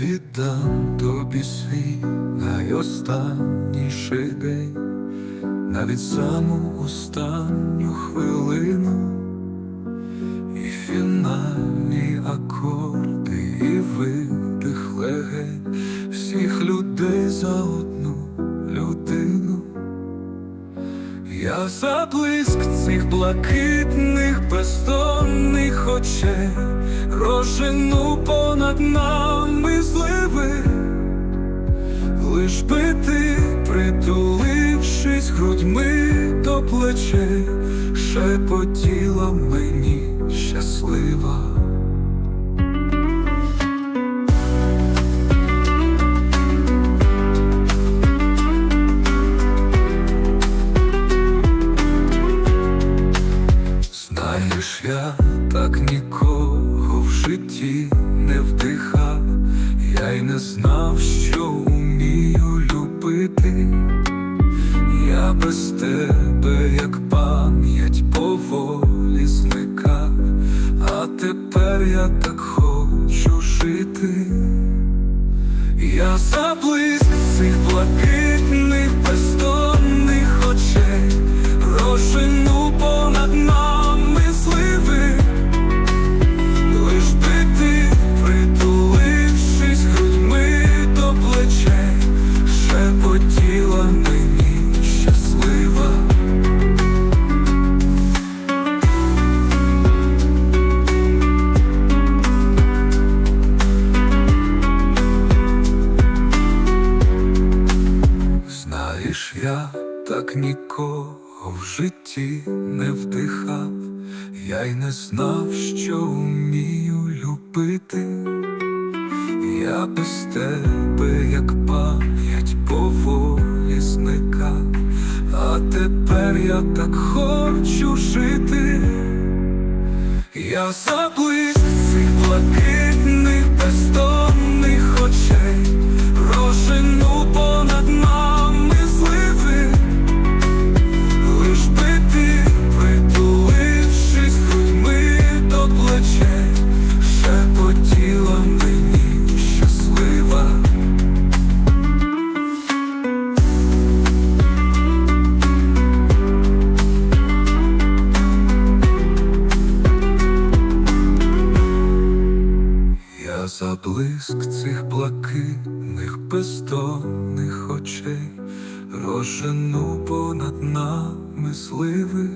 віддам тобі свій найостанніший день, навіть саму останню хвилину, і фінальні акорди, і видих легень. Всіх людей за одну людину. Я за блиск цих блакитних бездонних очей. Розжену понад нами лиш би притулившись грудьми до плечей, шепотіла мені щаслива. Знаєш, я так нікого в житті не вдихав, я й не знав, що любити. Я без тебе, як пам'ять поволі зникав, а тепер я так хочу жити. Я заблизь цих блакитних бездонних нікого в житті не вдихав, я й не знав, що вмію любити. Я без тебе, як пам'ять поволі зникав, а тепер я так хочу жити. Я заблиск цих блакитних блиск цих блакитних бездонних очей рожену понад нами сливи,